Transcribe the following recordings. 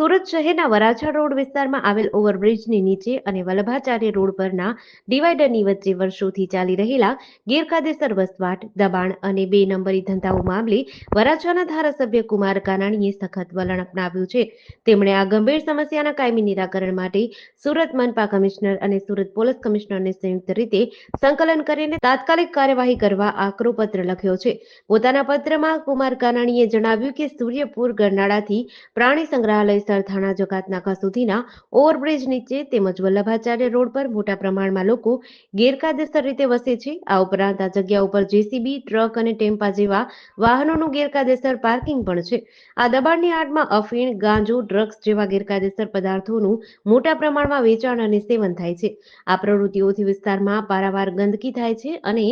સુરત શહેરના વરાછા રોડ વિસ્તારમાં આવેલ ઓવરબ્રિજની નીચે અને વલ્લભાચાર્ય રોડ પરના ડિવાઈડરની વચ્ચે વર્ષોથી ચાલી રહેલા ગેરકાયદેસર વસવાટ, દબાણ અને બે નંબરી ધંધાઓ મામલે વરાછાના ધારાસભ્ય કુમાર કાનાણીએ સખત વલણ અપનાવ્યું છે. તેમણે આ ગંભીર સમસ્યાના કાયમી નિરાકરણ માટે સુરત મનપા કમિશનર અને સુરત પોલીસ કમિશનરને સંયુક્ત રીતે સંકલન કરીને તાત્કાલિક કાર્યવાહી કરવા આકરો પત્ર લખ્યો છે. પોતાના પત્રમાં કુમાર કાનાણીએ જણાવ્યું કે સૂર્યપુર ગરનાળાથી પ્રાણી સંગ્રહાલય સરથાણા જકાતનાકા સુધીના ઓવરબ્રિજ નીચે તેમજ વલ્લભાચાર્ય રોડ પર મોટા પ્રમાણમાં લોકો ગેરકાયદેસર રીતે વસે છે. આ ઉપરાંત આ જગ્યા ઉપર જેસીબી, ટ્રક અને ટેમ્પા જેવા વાહનોનું ગેરકાયદેસર પાર્કિંગ પણ છે. આ દબાણની આડમાં અફીણ, ગાંજો, ડ્રગ્સ જેવા ગેરકાયદેસર પદાર્થોનું મોટા પ્રમાણમાં વેચાણ અને સેવન થાય છે. આ પ્રવૃત્તિઓથી વિસ્તારમાં પારાવાર ગંદકી થાય છે અને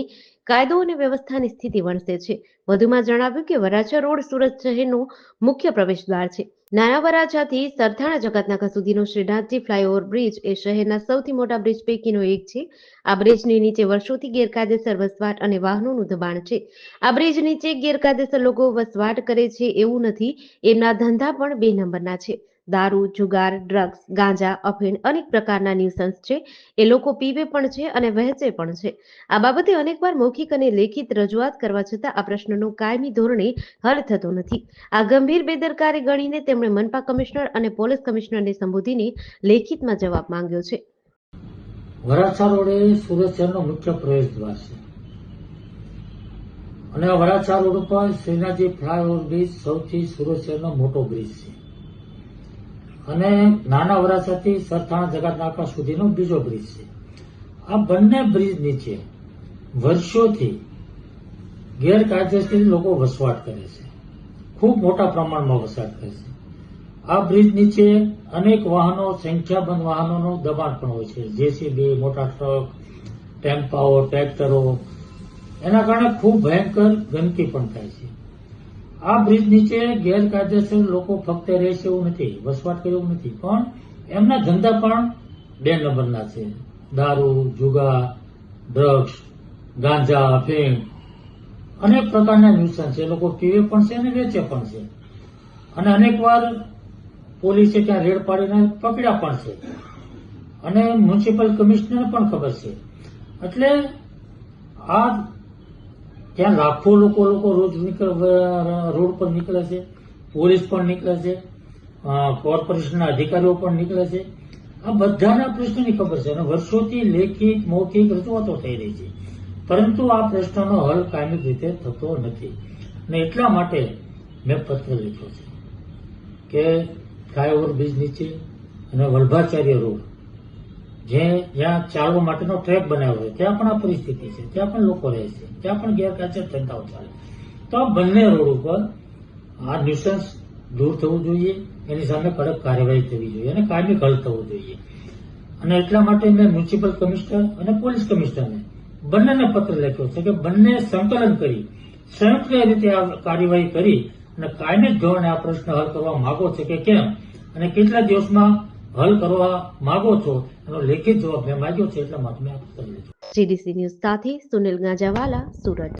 કાયદો અને વ્યવસ્થાની સ્થિતિ વણસે છે. વધુમાં જણાવ્યું કે વરાછા રોડ સુરત શહેરનો મુખ્ય પ્રવેશદ્વાર છે. નાના વરાછાથી સરથાણા જગતનાકા સુધીનો શ્રીનાથજી ફ્લાયઓવર બ્રિજ એ શહેરના સૌથી મોટા બ્રિજ પૈકીનો એક છે. આ બ્રિજની નીચે વર્ષોથી ગેરકાયદેસર વસવાટ અને વાહનોનું દબાણ છે. આ બ્રિજ નીચે ગેરકાયદેસર લોકો વસવાટ કરે છે એવું નથી. એમના ધંધા પણ બે નંબરના છે. દારૂ, જુગાર ડ્રગ્સ ગાંજા, અફીણ અનેક પ્રકારના ન્યુસન્સ છે. એ લોકો પીવે પણ છે અને વહેંચે પણ છે. આ બાબતે અનેકવાર મૌખિક અને લેખિત રજૂઆત કરવા છતાં આ પ્રશ્નનો કાયમી ધોરણે હલ થતો નથી. આ ગંભીર બેદરકારી ગણીને તેમણે મનપા કમિશનર અને પોલીસ કમિશનરને સંબોધીને લેખિતમાં જવાબ માંગ્યો છે. વરાછા રોડ સુરત શહેરનો મુખ્ય પ્રવેશ દ્વાર છે. અને વરાછા રોડ ઉપર શ્રીનાથજી ફ્લાયઓવર બ્રિજ સૌથી સુરત શહેરનો મોટો બ્રિજ છે. અને નાના વરાછાથી સરથાણા જગતનાકા સુધીનો બીજો બ્રિજ છે. આ બંને બ્રિજ નીચે વર્ષોથી ગેરકાયદેસર લોકો વસવાટ કરે છે. ખૂબ મોટા પ્રમાણમાં વસવાટ કરે છે. આ બ્રિજ નીચે અનેક વાહનો, સંખ્યાબંધ વાહનોનું દબાણ પણ હોય છે. જેસીબી, મોટા ટ્રક ટેમ્પાઓ ટ્રેક્ટરો એના કારણે ખૂબ ભયંકર ગંદકી પણ થાય છે. આ બ્રિજ નીચે ગેરકાયદેસર લોકો ફક્ત રહે છે એવું નથી, વસવાટ કરે એવું નથી. પણ એમના ધંધા પણ બે નંબરના છે. દારૂ, જુગા ડ્રગ્સ ગાંજા, ફેમ અનેક પ્રકારના ન્યુસન છે. લોકો પીવે પણ છે અને વેચે પણ છે. અને અનેકવાર પોલીસે ત્યાં રેડ પાડીને પકડ્યા પણ છે. અને મ્યુનિસિપલ કમિશનર પણ ખબર છે. એટલે આ ત્યાં લાખો લોકો લોકો રોજ નીકળ રોડ પર નીકળે છે. પોલીસ પણ નીકળે છે. કોર્પોરેશનના અધિકારીઓ પણ નીકળે છે. આ બધાના પ્રશ્નની ખબર છે અને વર્ષોથી લેખિત, મૌખિક રજૂઆતો થઈ રહી છે. પરંતુ આ પ્રશ્નનો હલ કાયમી રીતે થતો નથી. અને એટલા માટે મેં પત્ર લખ્યો છે કે ફ્લાયઓવર બ્રિજ નીચે અને વલ્ભાચાર્ય રોડ. જે જ્યાં ચાલવા માટેનો ટ્રેક બનાવ્યો છે, ત્યાં પણ આ પરિસ્થિતિ છે, ત્યાં પણ લોકો રહે છે, ત્યાં પણ ગેરકાયદેસર ધંધાઓ ચાલે તો આ બંને રોડ ઉપર આ ન્યુસન્સ દૂર થવું જોઈએ, એની સામે કડક કાર્યવાહી થવી જોઈએ અને કાયમી હલ થવું જોઈએ. અને એટલા માટે મેં મ્યુનિસિપલ કમિશનર અને પોલીસ કમિશનરને બંનેને પત્ર લખ્યો છે કે બંને સંકલન કરી, સંયુક્ત રીતે આ કાર્યવાહી કરી અને કાયમી ધોરણે આ પ્રશ્ન હલ કરવા માંગો છે કે કેમ? અને કેટલા દિવસમાં હલ કરવા માંગો છો, એનો લેખિત જવાબ મેં માંગ્યો છે, એટલા માટે મેં આ પત્ર લખ્યો ન્યૂઝ સાથે સુનિલ ગાંજાવાલા, સુરત.